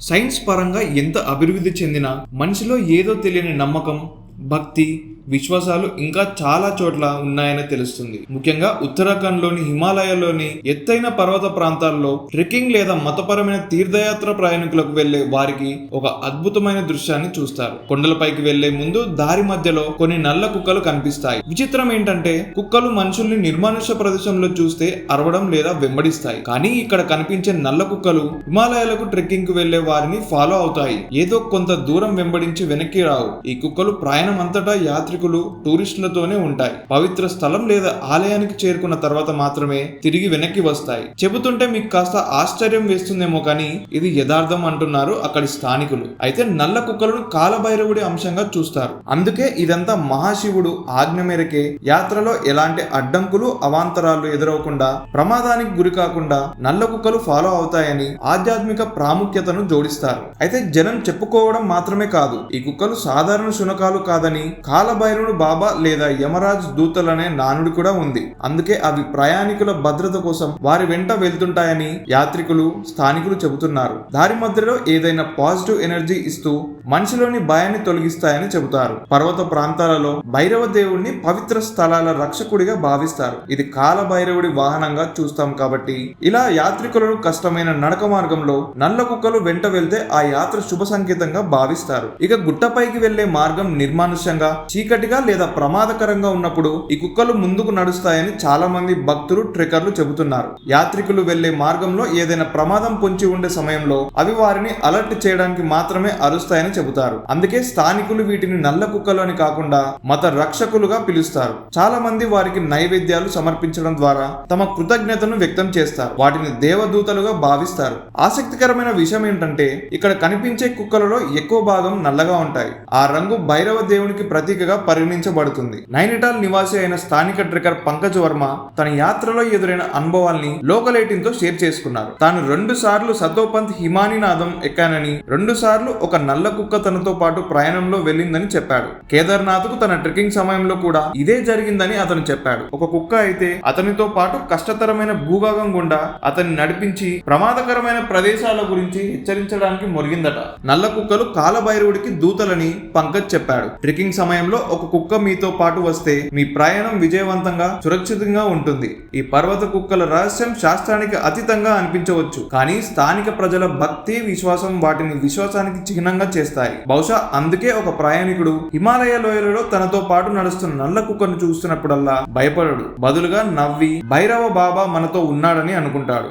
Science పరంగా ఎంత అభివృద్ధి చెందినా మనిషిలో ఏదో తెలియని నమ్మకం భక్తి విశ్వాసాలు ఇంకా చాలా చోట్ల ఉన్నాయని తెలుస్తుంది. ముఖ్యంగా ఉత్తరాఖండ్లోని హిమాలయాల్లోని ఎత్తైన పర్వత ప్రాంతాల్లో ట్రెక్కింగ్ లేదా మతపరమైన తీర్థయాత్ర ప్రయాణికులకు వెళ్ళే వారికి ఒక అద్భుతమైన దృశ్యాన్ని చూస్తారు. కొండలపైకి వెళ్ళే ముందు దారి మధ్యలో కొన్ని నల్ల కుక్కలు కనిపిస్తాయి. విచిత్రం ఏంటంటే కుక్కలు మనుషుల్ని నిర్మానుష ప్రదేశంలో చూస్తే అరవడం లేదా వెంబడిస్తాయి. కానీ ఇక్కడ కనిపించే నల్ల కుక్కలు హిమాలయాలకు ట్రెక్కింగ్కు వెళ్ళే వారిని ఫాలో అవుతాయి. ఏదో కొంత దూరం వెంబడించి వెనక్కి రావు. ఈ కుక్కలు ప్రయాణం అంతటా యాత్రికులు టూరిస్టులతోనే ఉంటాయి. పవిత్ర స్థలం లేదా ఆలయానికి చేరుకున్న తర్వాత మాత్రమే తిరిగి వెనక్కి వస్తాయి. చెబుతుంటే మీకు కాస్త ఆశ్చర్యం వేస్తుందేమో కానీ ఇది యథార్థం అంటున్నారు అక్కడి స్థానికులు. అయితే నల్ల కుక్కలను కాలభైరవుడి అంశంగా చూస్తారు. అందుకే ఇదంతా మహాశివుడు ఆజ్ఞ మేరకే యాత్రలో ఎలాంటి అడ్డంకులు అవాంతరాలు ఎదురవకుండా ప్రమాదానికి గురి కాకుండా నల్ల కుక్కలు ఫాలో అవుతాయని ఆధ్యాత్మిక ప్రాముఖ్యతను జోడిస్తారు. అయితే జనం చెప్పుకోవడం మాత్రమే కాదు ఈ కుక్కలు సాధారణ శునకాలు కాదని కాలభైరవుడు బాబా లేదా యమరాజ్ దూతలనే నానుడు కూడా ఉంది. అందుకే అవి ప్రయాణికుల భద్రత కోసం వారి వెంట వెళ్తుంటాయని యాత్రికులు స్థానికులు చెబుతున్నారు. దారి మధ్యలో ఏదైనా పాజిటివ్ ఎనర్జీ ఇస్తూ మనిషిలోని భయాన్ని తొలగిస్తాయని చెబుతారు. పర్వత ప్రాంతాలలో భైరవ దేవుడిని పవిత్ర స్థలాల రక్షకుడిగా భావిస్తారు. ఇది కాల భైరవుడి వాహనంగా చూస్తాం కాబట్టి ఇలా యాత్రికులను కష్టమైన నడక మార్గంలో నల్ల కుక్కలు వెంట వెళ్తే ఆ యాత్ర శుభ సంకేతంగా భావిస్తారు. ఇక గుట్టపైకి వెళ్ళే మార్గం నిర్మానుష్యంగా చీకటిగా లేదా ప్రమాదకరంగా ఉన్నప్పుడు ఈ కుక్కలు ముందుకు నడుస్తాయని చాలా మంది భక్తులు ట్రెకర్లు చెబుతున్నారు. యాత్రికులు వెళ్ళే మార్గంలో ఏదైనా ప్రమాదం పొంచి ఉండే సమయంలో అవి వారిని అలర్ట్ చేయడానికి మాత్రమే అరుస్తాయని చెబుతారు. అందుకే స్థానికులు వీటిని నల్ల కుక్కలు అని కాకుండా మత రక్షకులుగా పిలుస్తారు. చాలా మంది వారికి నైవేద్యాలు సమర్పించడం ద్వారా తమ కృతజ్ఞతను వ్యక్తం చేస్తారు. వాటిని దేవదూతలుగా భావిస్తారు. ఆసక్తికరమైన విషయం ఏంటంటే ఇక్కడ కనిపించే కుక్కలలో ఎక్కువ భాగం నల్లగా ఉంటాయి. ఆ రంగు భైరవ దేవునికి ప్రతీకగా పరిగణించబడుతుంది. నైనిటాల్ నివాసి అయిన స్థానిక ట్రెకర్ పంకజ్ వర్మ తన యాత్రలో ఎదురైన అనుభవాల్ని లోకల్ ఎయిటీన్తో షేర్ చేసుకున్నారు. తాను రెండు సార్లు సతోపంత్ హిమానినాథం ఎక్కానని రెండు సార్లు ఒక నల్ల కుక్క తనతో పాటు ప్రయాణంలో వెళ్ళిందని చెప్పాడు. కేదార్నాథ్కు తన ట్రెక్కింగ్ సమయంలో కూడా ఇదే జరిగిందని అతను చెప్పాడు. ఒక కుక్క అయితే అతనితో పాటు కష్టతరమైన భూభాగం గుండా అతన్ని నడిపించి ప్రమాదకరమైన ప్రదేశాల గురించి హెచ్చరించడానికి మొరిగిందట. నల్ల కుక్కలు కాలభైరవుడికి దూతలని పంకజ్ చెప్పాడు. ట్రెక్కింగ్ సమయంలో ఒక కుక్క మీతో పాటు వస్తే మీ ప్రయాణం విజయవంతంగా సురక్షితంగా ఉంటుంది. ఈ పర్వత కుక్కల రహస్యం శాస్త్రానికి అతీతంగా అనిపించవచ్చు. కానీ స్థానిక ప్రజల భక్తి విశ్వాసం వాటిని విశ్వాసానికి చిహ్నంగా చేస్తాయి. బహుశా అందుకే ఒక ప్రయాణికుడు హిమాలయ లోయలలో తనతో పాటు నడుస్తున్న నల్ల కుక్కను చూస్తున్నప్పుడల్లా భయపడడు. బదులుగా నవ్వి భైరవ బాబా మనతో ఉన్నాడని అనుకుంటాడు.